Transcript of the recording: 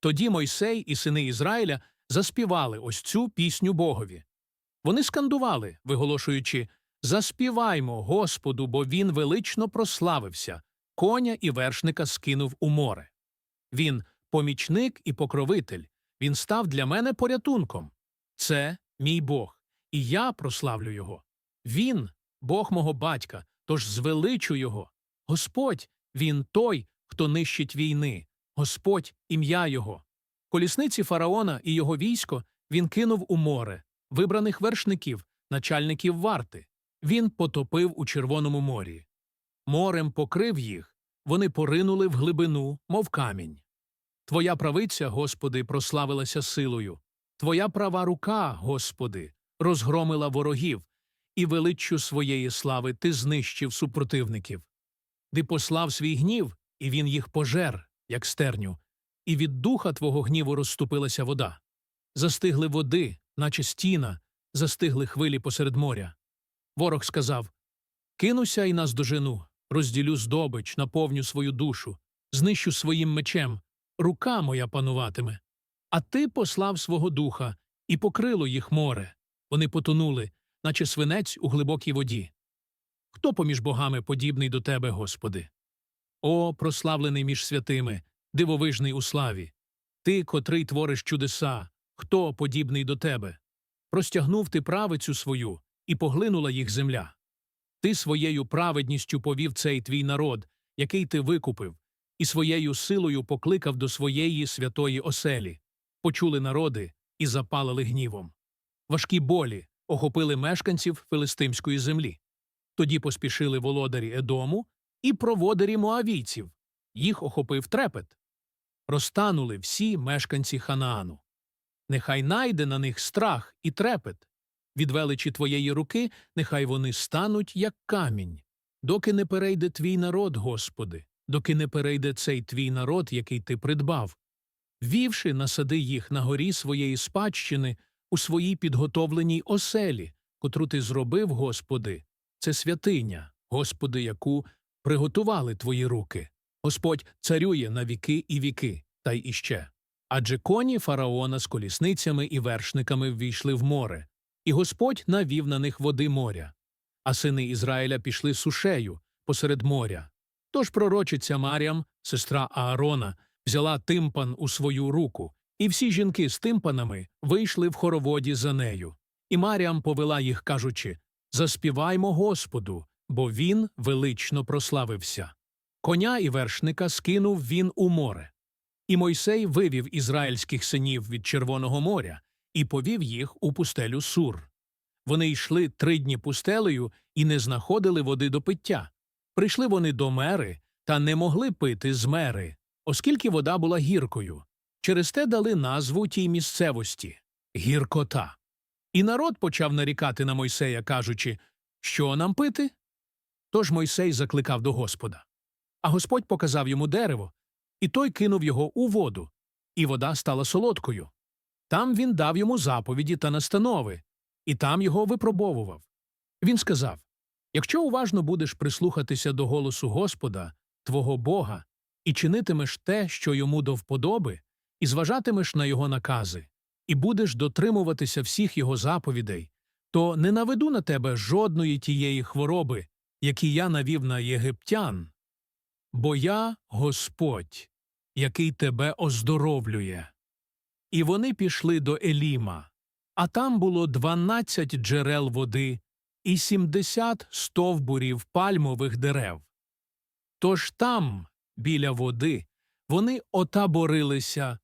Тоді Мойсей і сини Ізраїля заспівали ось цю пісню Богові. Вони скандували, виголошуючи Заспіваймо Господу, бо він велично прославився, коня і вершника скинув у море. Він помічник і покровитель, він став для мене порятунком. Це мій Бог, і я прославлю його. Він Бог мого батька, тож звеличу його. Господь він той, хто нищить війни, Господь ім'я його. Колісниці фараона і його військо він кинув у море, вибраних вершників, начальників варти. Він потопив у Червоному морі. Морем покрив їх, вони поринули в глибину, мов камінь. Твоя правиця, Господи, прославилася силою. Твоя права рука, Господи, розгромила ворогів, і величчю своєї слави ти знищив супротивників. Ти послав свій гнів, і він їх пожер, як стерню, і від духа твого гніву розступилася вода. Застигли води, наче стіна, застигли хвилі посеред моря. Ворог сказав Кинуся і наздожену, розділю здобич, наповню свою душу, знищу своїм мечем, рука моя пануватиме. А ти послав свого духа, і покрило їх море. Вони потонули, наче свинець у глибокій воді. Хто поміж богами подібний до тебе, Господи? О, прославлений між святими, дивовижний у славі! Ти, котрий твориш чудеса, хто подібний до тебе? Простягнув ти правицю свою, і поглинула їх земля. Ти своєю праведністю повів цей твій народ, який ти викупив, і своєю силою покликав до своєї святої оселі. Почули народи і запалили гнівом. Важкі болі охопили мешканців филистимської землі. Тоді поспішили володарі Едому і проводарі моавійців. Їх охопив трепет. Розтанули всі мешканці Ханаану. Нехай найде на них страх і трепет. Від величі твоєї руки нехай вони стануть, як камінь. Доки не перейде твій народ, Господи, доки не перейде цей твій народ, який ти придбав. Вівши, насади їх на горі своєї спадщини у своїй підготовленій оселі, котру ти зробив, Господи, це святиня, Господи, яку приготували твої руки. Господь царює на віки і віки, та й іще. Адже коні фараона з колісницями і вершниками ввійшли в море, і Господь навів на них води моря. А сини Ізраїля пішли сушею посеред моря. Тож пророчиця Маріам, сестра Аарона, взяла тимпан у свою руку, і всі жінки з тимпанами вийшли в хороводі за нею. І Маріам повела їх, кажучи Заспіваймо Господу, бо він велично прославився. Коня і вершника скинув він у море. І Мойсей вивів ізраїльських синів від Червоного моря і повів їх у пустелю Сур. Вони йшли три дні пустелею і не знаходили води до пиття. Прийшли вони до мери та не могли пити з мери, оскільки вода була гіркою. Через те дали назву тій місцевості гіркота. І народ почав нарікати на Мойсея, кажучи, що нам пити? Тож Мойсей закликав до Господа. А Господь показав йому дерево, і той кинув його у воду, і вода стала солодкою. Там він дав йому заповіді та настанови, і там його випробовував. Він сказав Якщо уважно будеш прислухатися до голосу Господа, твого Бога, і чинитимеш те, що йому до вподоби, і зважатимеш на його накази, і будеш дотримуватися всіх його заповідей, то не наведу на тебе жодної тієї хвороби, які я навів на єгиптян. Бо я Господь, який тебе оздоровлює. І вони пішли до Еліма, а там було дванадцять джерел води і сімдесят стовбурів пальмових дерев. Тож там, біля води, вони отаборилися